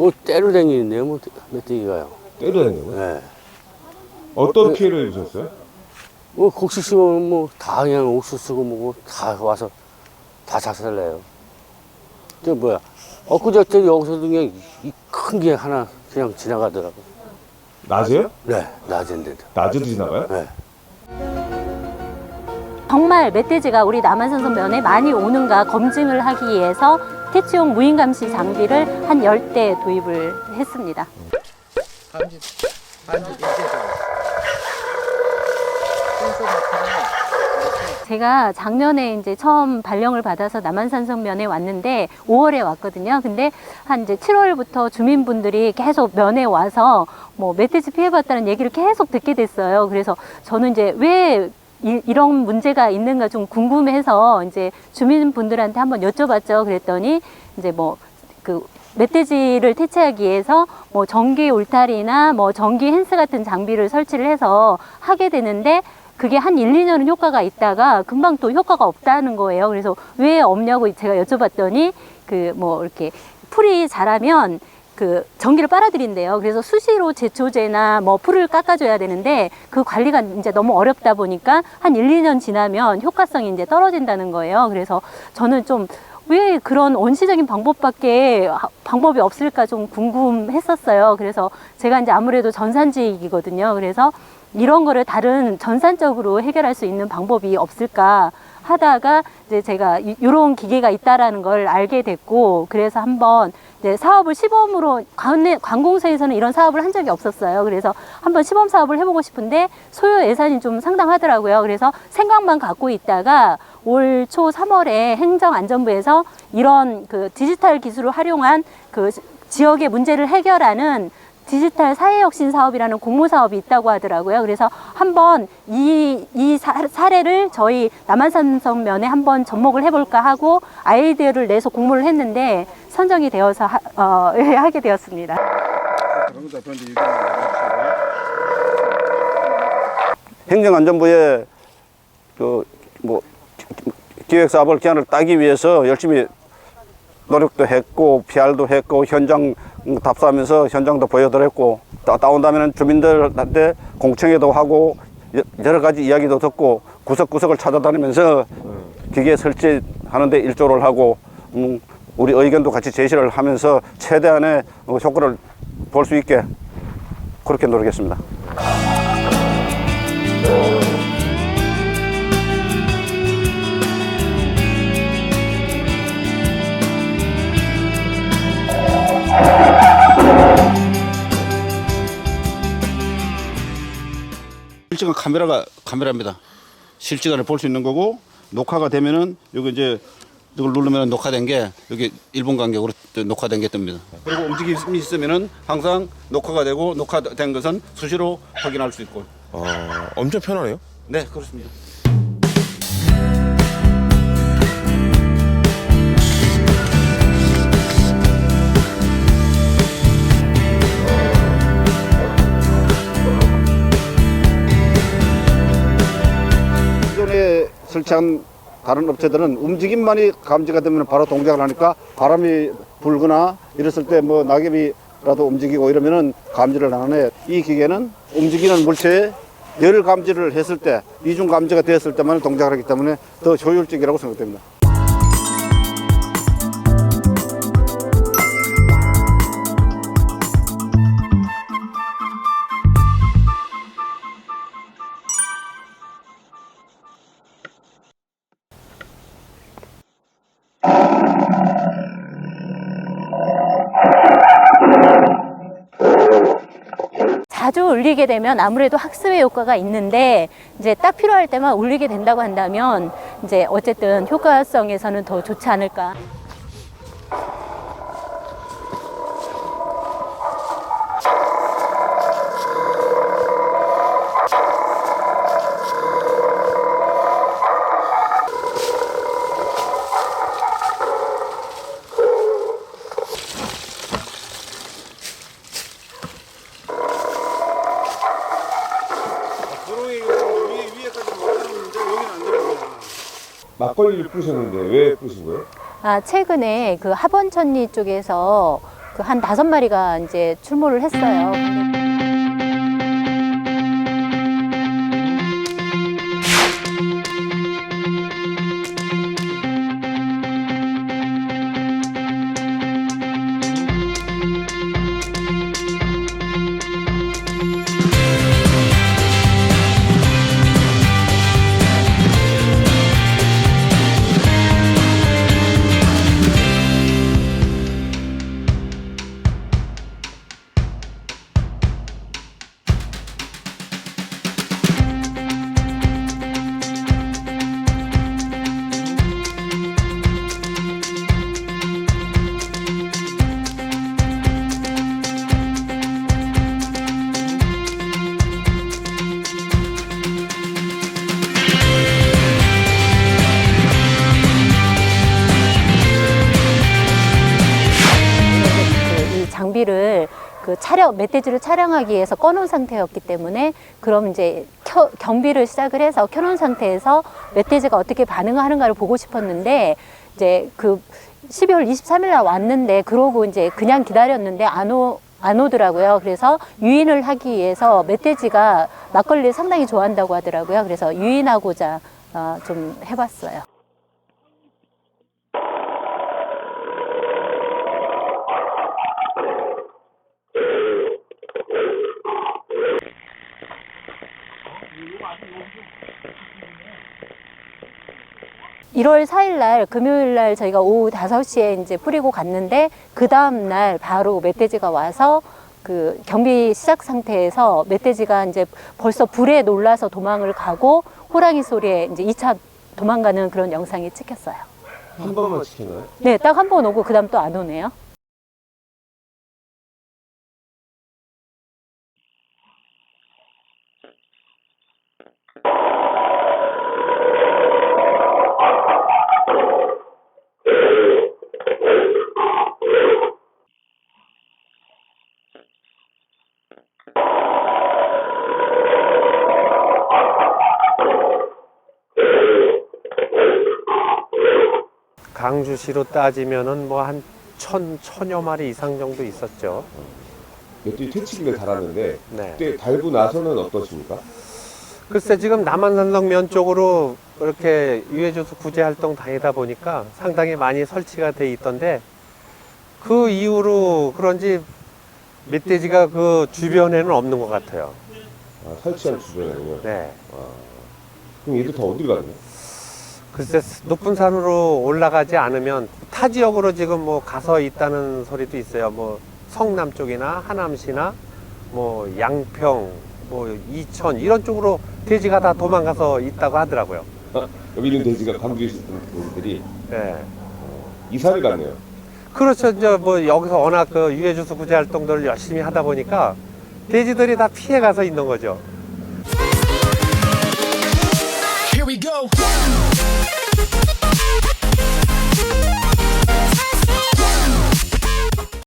뭐 때로 다니는데요, 뭐 멧돼지가요. 때려다니고요. 네. 어떤 피해를 주셨어요? 뭐 곡식 심으면 뭐 다 그냥 옥수수고 뭐고 다 와서 다 작살내요. 저 뭐야 엊그저께 여기서도 그냥 큰게 하나 그냥 지나가더라고. 낮에요? 네, 낮은데도. 낮에도 지나가요? 네. 정말 멧돼지가 우리 남한산성 면에 많이 오는가 검증을 하기 위해서 퇴치용 무인 감시 장비를 한 10대 도입을 했습니다. 반지 반지 같은 제가 작년에 이제 처음 발령을 받아서 남한산성 면에 왔는데 5월에 왔거든요. 근데 한 이제 7월부터 주민분들이 계속 면에 와서 뭐 멧돼지 피해봤다는 얘기를 계속 듣게 됐어요. 그래서 저는 이제 왜 이, 이런 문제가 있는가 좀 궁금해서 이제 주민분들한테 한번 여쭤봤죠. 그랬더니 이제 뭐그 멧돼지를 퇴치하기 위해서 뭐 전기 울타리나 뭐 전기 헨스 같은 장비를 설치를 해서 하게 되는데 그게 한 1, 2년은 효과가 있다가 금방 또 효과가 없다는 거예요. 그래서 왜 없냐고 제가 여쭤봤더니 그 뭐 이렇게 풀이 자라면 그 전기를 빨아들인대요. 그래서 수시로 제초제나 뭐 풀을 깎아줘야 되는데 그 관리가 이제 너무 어렵다 보니까 한 1, 2년 지나면 효과성이 이제 떨어진다는 거예요. 그래서 저는 좀왜 그런 원시적인 방법밖에 하- 방법이 없을까 좀 궁금했었어요. 그래서 제가 이제 아무래도 전산지이거든요. 그래서 이런 거를 다른 전산적으로 해결할 수 있는 방법이 없을까 하다가 이제 제가 이- 이런 기계가 있다라는 걸 알게 됐고 그래서 한번 이제 사업을 시범으로 관내, 관공서에서는 이런 사업을 한 적이 없었어요. 그래서 한번 시범 사업을 해보고 싶은데 소요 예산이 좀 상당하더라고요. 그래서 생각만 갖고 있다가 올 초 3월에 행정안전부에서 이런 그 디지털 기술을 활용한 그 지역의 문제를 해결하는 디지털 사회혁신 사업이라는 공모 사업이 있다고 하더라고요. 그래서 한번 이, 이 사, 사례를 저희 남한산성 면에 한번 접목을 해볼까 하고 아이디어를 내서 공모를 했는데 선정이 되어서 하, 어, 하게 되었습니다. 행정안전부에 그뭐 기획사업을 기한을 따기 위해서 열심히 노력도 했고 PR도 했고 현장 답사하면서 현장도 보여드렸고 따- 따온 다음에는 주민들한테 공청회도 하고 여- 여러 가지 이야기도 듣고 구석구석을 찾아다니면서 기계 설치하는데 일조를 하고 음, 우리 의견도 같이 제시를 하면서 최대한의 어, 효과를 볼 수 있게 그렇게 노력했습니다. 카메라가 카메라입니다. 실시간을 볼수 있는 거고 녹화가 되면은 여기 이제 이걸 누르면 녹화된 게 여기 1분 간격으로 또 녹화된 게 뜹니다. 그리고 움직임이 있으면은 항상 녹화가 되고 녹화된 것은 수시로 확인할 수 있고. 아, 엄청 편하네요. 네, 그렇습니다. 설치한 다른 업체들은 움직임만이 감지가 되면 바로 동작을 하니까 바람이 불거나 이랬을 때 뭐 낙엽이라도 움직이고 이러면은 감지를 안 하네. 이 기계는 움직이는 물체에 열 감지를 했을 때 이중 감지가 되었을 때만 동작을 하기 때문에 더 효율적이라고 생각됩니다. 자주 울리게 되면 아무래도 학습의 효과가 있는데 이제 딱 필요할 때만 울리게 된다고 한다면 이제 어쨌든 효과성에서는 더 좋지 않을까. 막걸리를 뿌리셨는데 왜 뿌리신 거예요? 아, 최근에 그 하번천리 쪽에서 그 한 다섯 마리가 이제 출몰을 했어요. 그 촬영 멧돼지를 촬영하기 위해서 꺼놓은 상태였기 때문에 그럼 이제 켜, 경비를 시작을 해서 켜놓은 상태에서 멧돼지가 어떻게 반응하는가를 보고 싶었는데 이제 그 12월 23일 날 왔는데 그러고 이제 그냥 기다렸는데 안 오. 안 오더라고요. 그래서 유인을 하기 위해서 멧돼지가 막걸리를 상당히 좋아한다고 하더라고요. 그래서 유인하고자 어, 좀 해봤어요. 일월 4일 날 금요일 날 저희가 오후 5시에 이제 뿌리고 갔는데 그 다음 날 바로 멧돼지가 와서 그 경비 시작 상태에서 멧돼지가 이제 벌써 불에 놀라서 도망을 가고 호랑이 소리에 이제 2차 도망가는 그런 영상이 찍혔어요. 한 번만 시키나요? 네, 딱 한 번 오고 그 다음 또 안 오네요. 강주시로 따지면은 뭐 한 천, 천여 마리 이상 정도 있었죠. 멧돼지 퇴치기를 달았는데 네. 그때 달고 나서는 어떠십니까? 글쎄 지금 남한산성면 쪽으로 그렇게 유해주수 구제 활동 다니다 보니까 상당히 많이 설치가 돼 있던데 그 이후로 그런지 멧돼지가 그 주변에는 없는 것 같아요. 아, 설치한 주변에는요. 네. 그럼 얘들 다 어디로 가냐? 글쎄 높은 산으로 올라가지 않으면 타 지역으로 지금 뭐 가서 있다는 소리도 있어요. 뭐 성남 쪽이나 하남시나 뭐 양평, 뭐 이천 이런 쪽으로 돼지가 다 도망가서 있다고 하더라고요. 아, 여기 있는 돼지가 감기에 있었던 분들이 네. 이사를 가네요. 그렇죠. 이제 뭐 여기서 워낙 그 유해주수 구제 활동들을 열심히 하다 보니까 돼지들이 다 피해 가서 있는 거죠. Here we go.